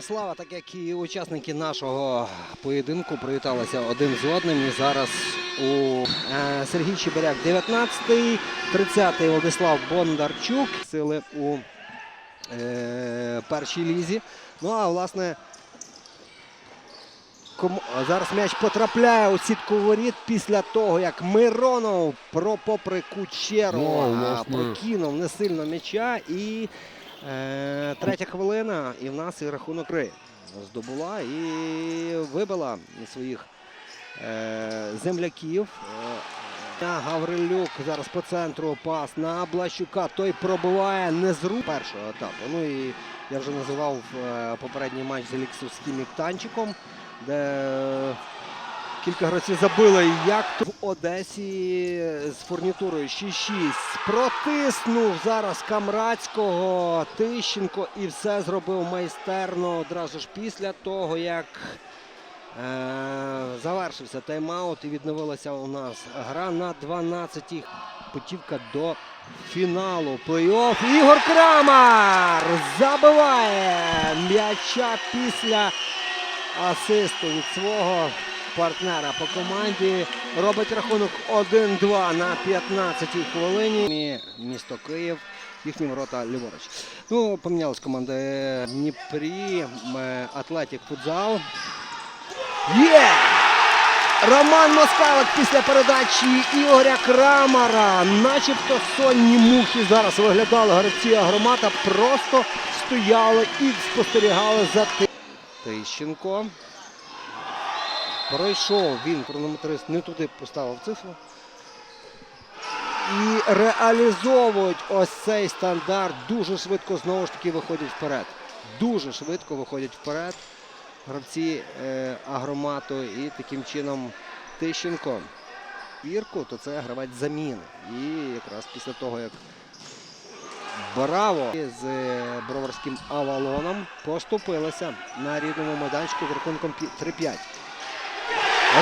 Слава, так як і учасники нашого поєдинку, привіталися один з одним. І зараз у е, Сергій Чебиряк 19-й, 30-й Владислав Бондарчук. Сили у е, першій лізі. Ну а власне. Кому... Зараз м'яч потрапляє у сітку воріт після того, як Миронов про попри Кучерова Ну, прокинув не сильно м'яча. І третя хвилина, і в нас і рахунок гри здобула і вибила своїх е, земляків. Е, Гаврилюк зараз по центру пас на Блащука. Той пробиває рук першого етапу. Ну і я вже називав е, попередній матч з Еліксовським Міктанчиком, де е, кілька гравців забили як в Одесі з фурнітурою 6-6. Протиснув зараз Камрацького Тищенко і все зробив майстерно одразу ж після того, як е, завершився тайм-аут і відновилася у нас гра на 12-й. Путівка до фіналу плей-офф. Ігор Крамар забиває м'яча після асисту від свого партнера по команді. Робить рахунок 1-2 на 15-й хвилині. Місто Київ. Їхні ворота ліворуч. Ну, помінялась команда Дніпрі. Е, Атлетік футзал. Є! Роман Москалик після передачі Ігоря Крамара. Начебто сонні мухи зараз виглядали гравці агромата. Просто стояли і спостерігали за тим. Тищенко. Пройшов він, хронометрист, не туди поставив цифру. І реалізовують ось цей стандарт. Дуже швидко знову ж таки виходять вперед. Дуже швидко виходять вперед гравці е, агромату і таким чином Тищенко. Ірку, то це гравець заміни. І якраз після того, як Браво з е, броварським Авалоном поступилися на рідному майданчику з рахунком 3-5.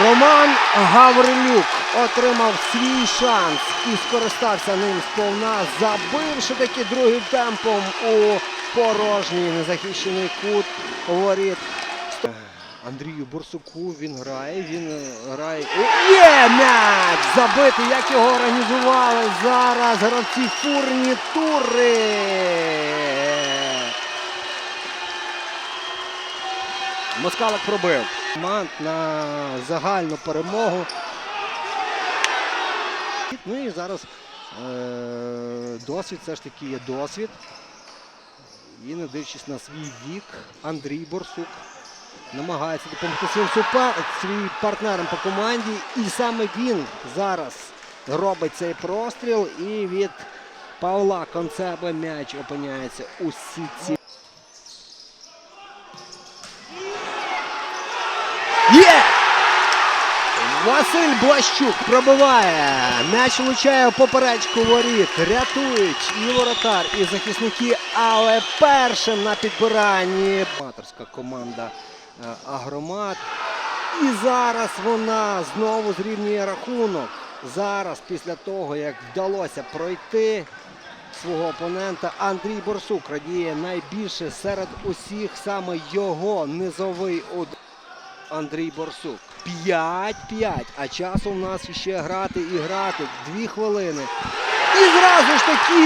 Роман Гаврилюк отримав свій шанс і скористався ним сповна, забивши таки другим темпом у порожній незахищений кут воріт. Андрію Борсуку він грає, він е, грає. Є м'яч! Забитий, як його організували зараз гравці фурнітури. Москалик пробив. Команд на загальну перемогу. Ну і зараз е- досвід все ж таки є досвід. І не дивлячись на свій вік, Андрій Борсук намагається допомогти своїм супер... своїм партнерам по команді. І саме він зараз робить цей простріл. І від Павла Концеби м'яч опиняється у сітці. Є! Василь Блащук пробиває. М'яч влучає поперечку воріт. Рятують і воротар, і захисники. Але першим на підбиранні аматорська команда е, Агромат. І зараз вона знову зрівнює рахунок. Зараз, після того, як вдалося пройти свого опонента, Андрій Борсук радіє найбільше серед усіх саме його низовий удар. Андрій Борсук. 5-5. А часу в нас ще грати і грати. Дві хвилини. І зразу ж таки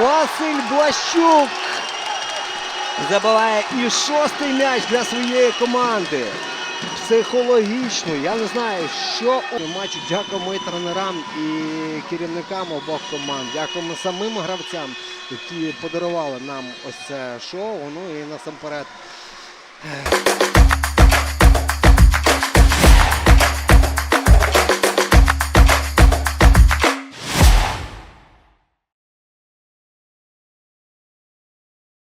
Василь Блащук забиває і шостий м'яч для своєї команди. Психологічно, я не знаю, що у матчі дякуємо і тренерам і керівникам обох команд. Дякуємо самим гравцям, які подарували нам ось це шоу. Ну і насамперед.